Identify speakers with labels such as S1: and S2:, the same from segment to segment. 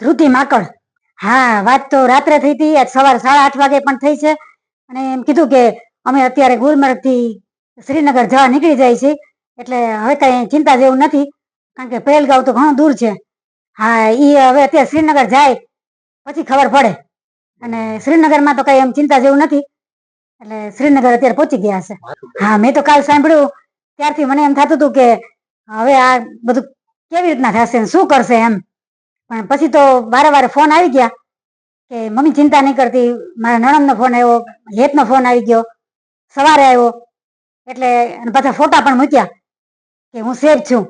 S1: ધ્રુતિ માકડ. હા, વાત તો રાત્રે થઈ હતી, આજ સવારે સાડા આઠ વાગે પણ થઈ છે. અને એમ કીધું કે અમે અત્યારે ગુલમર્ગથી શ્રીનગર જવા નીકળી જાય છે એટલે હવે કઈ ચિંતા જેવું નથી, કારણ કે પહેલગાંવ તો ઘણું દૂર છે. હા, ઈ હવે અત્યારે શ્રીનગર જાય, પછી ખબર પડે. અને શ્રીનગરમાં તો કઈ એમ ચિંતા જેવું નથી. એટલે શ્રીનગર અત્યારે પહોંચી ગયા છે. હા, મેં તો કાલ સાંભળ્યું, ત્યારથી મને એમ થતું હતું કે હવે આ બધું કેવી રીતના થશે શું કરશે એમ? પણ પછી તો વારે વારે ફોન આવી ગયા કે મમ્મી ચિંતા નહીં કરતી મારા નણંદનો ફોન આવ્યો હેતનો ફોન આવી ગયો સવારે આવ્યો એટલે પાછા ફોટા પણ મૂક્યા કે હું સેફ છું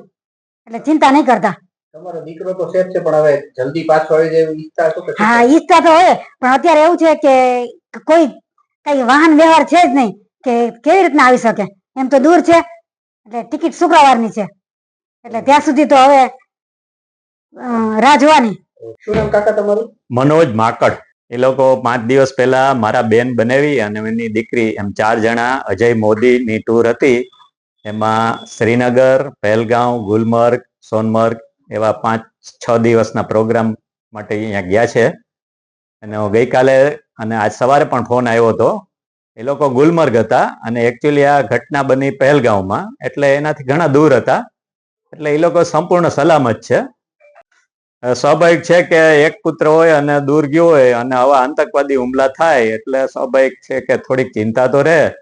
S1: એટલે ચિંતા નહીં કરતા.
S2: તમારો દીકરો તો સેફ છે પણ હવે જલ્દી પાછો આવી જાય ઈચ્છા તો
S1: હા ઈચ્છા તો હોય પણ અત્યારે એવું છે કે કોઈ કઈ વાહન વ્યવહાર છે જ નહીં કે કેવી રીતના આવી શકે? એમ તો દૂર છે એટલે ટિકિટ શુક્રવારની છે એટલે ત્યાં સુધી તો હવે અ, રાહ જોવાની
S2: શું નામ કાકા તમારું?
S3: મનોજ માકડ. એ લોકો પાંચ દિવસ પહેલા મારા બેન બનાવી અને એની દીકરી એમ ચાર જણા અજય મોદીની ટૂર હતી. એમાં શ્રીનગર પહેલગાંવ ગુલમર્ગ સોનમર્ગ એવા પાંચ છ દિવસના પ્રોગ્રામ માટે અહીંયા ગયા છે. અને હું ગઈકાલે અને આજ સવારે પણ ફોન આવ્યો હતો. એ લોકો ગુલમર્ગ હતા અને એકચ્યુઅલી આ ઘટના બની પહેલગાંવમાં એટલે એનાથી ઘણા દૂર હતા. એટલે એ લોકો સંપૂર્ણ સલામત છે. સ્વાભાવિક છે કે એક પુત્ર હોય અને દૂર ગયો હોય અને આવા આતંકવાદી હુમલા થાય એટલે સ્વાભાવિક છે કે થોડીક ચિંતા તો રહે.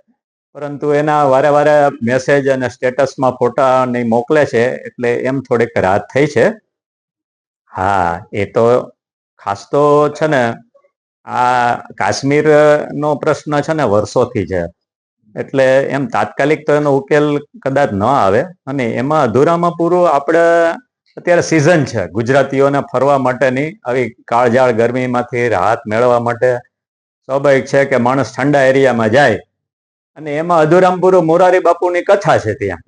S3: પરંતુ એના વારે વારે મેસેજ અને સ્ટેટસમાં ફોટા નહીં મોકલે છે એટલે એમ થોડીક રાહત થઈ છે. હા, એ તો ખાસ તો છે ને, આ કાશ્મીર નો પ્રશ્ન છે ને વર્ષોથી છે. એટલે એમ તાત્કાલિક તો એનો ઉકેલ કદાચ ન આવે અને એમાં અધૂરામાં પૂરું આપણે અત્યારે સિઝન છે. ગુજરાતીઓને ફરવા માટેની આવી કાળજાળ ગરમીમાંથી રાહત મેળવવા માટે સ્વાભાવિક છે કે માણસ ઠંડા એરિયામાં જાય અને એમાં અધુરામપુર મોરારી બાપુની કથા છે ત્યાં.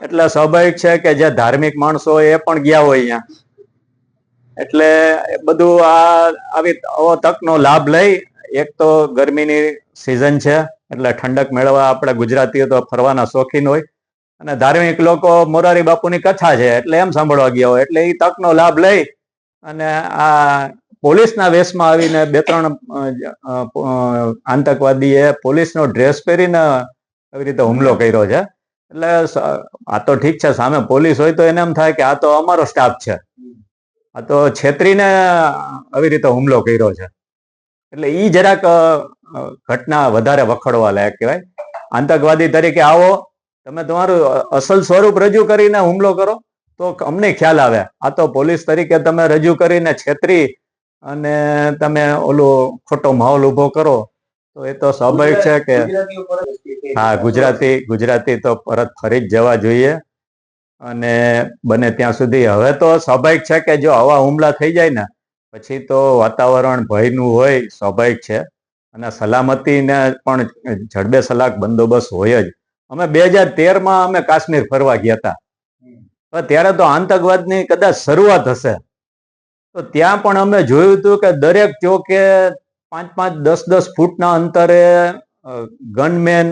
S3: એટલે સ્વાભાવિક છે કે જે ધાર્મિક માણસો એ પણ ગયા હોય અહીંયા. એટલે બધું આ આવી આવો તકનો લાભ લઈ એક તો ગરમીની સિઝન છે. એટલે ઠંડક મેળવવા આપણે ગુજરાતીઓ તો ફરવાના શોખીન હોય. અને ધાર્મિક લોકો મોરારી બાપુની કથા છે, એટલે એમ સાંભળવા ગયા હોય. એટલે એ તકનો લાભ લઈ અને આ પોલીસના વેશમાં આવીને બે ત્રણ આતંકવાદીએ પોલીસનો ડ્રેસ પહેરીને આવી રીતે હુમલો કર્યો છે. એટલે આ તો ઠીક છે, સામે પોલીસ હોય તો એને એમ થાય કે આ તો અમારો સ્ટાફ છે. આ તો છેતરીને આવી રીતે હુમલો કર્યો છે. એટલે એ જરાક ઘટના વધારે વખડવા લાયક કહેવાય. આતંકવાદી તરીકે આવો તમે તમારું અસલ સ્વરૂપ રજૂ કરીને હુમલો કરો, તો અમને ખ્યાલ આવે. આ તો પોલીસ તરીકે તમે રજૂ કરીને છેતરી અને તમે ઓલું ખોટો માહોલ ઊભો કરો, તો એ તો સ્વાભાવિક છે કે હા, ગુજરાતી ગુજરાતી તો પરત ફરી જ જવા જોઈએ. અને બને ત્યાં સુધી હવે તો સ્વાભાવિક છે કે જો આવા હુમલા થઈ જાય ને, પછી તો વાતાવરણ ભયનું હોય, સ્વાભાવિક છે. અને સલામતીને પણ જડબે સલાક બંદોબસ્ત હોય જ. અમે બે હજાર તેરમાં અમે કાશ્મીર ફરવા ગયા હતા. ત્યારે તો આતંકવાદની કદાચ શરૂઆત હશે. તો ત્યાં પણ અમે જોયું હતું કે દરેક ચોકે પાંચ પાંચ દસ દસ ફૂટના અંતરે ગનમેન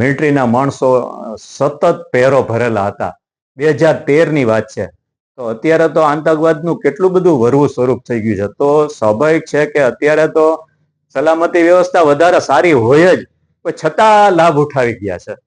S3: મિલિટરીના માણસો સતત પહેરો ભરેલા હતા. બે હજાર તેરની વાત છે. તો અત્યારે તો આતંકવાદનું કેટલું બધું વરવું સ્વરૂપ થઈ ગયું છે. તો સ્વાભાવિક છે કે અત્યારે તો સલામતી વ્યવસ્થા વધારે સારી હોય જ. પણ છતાં લાભ ઉઠાવી ગયા છે.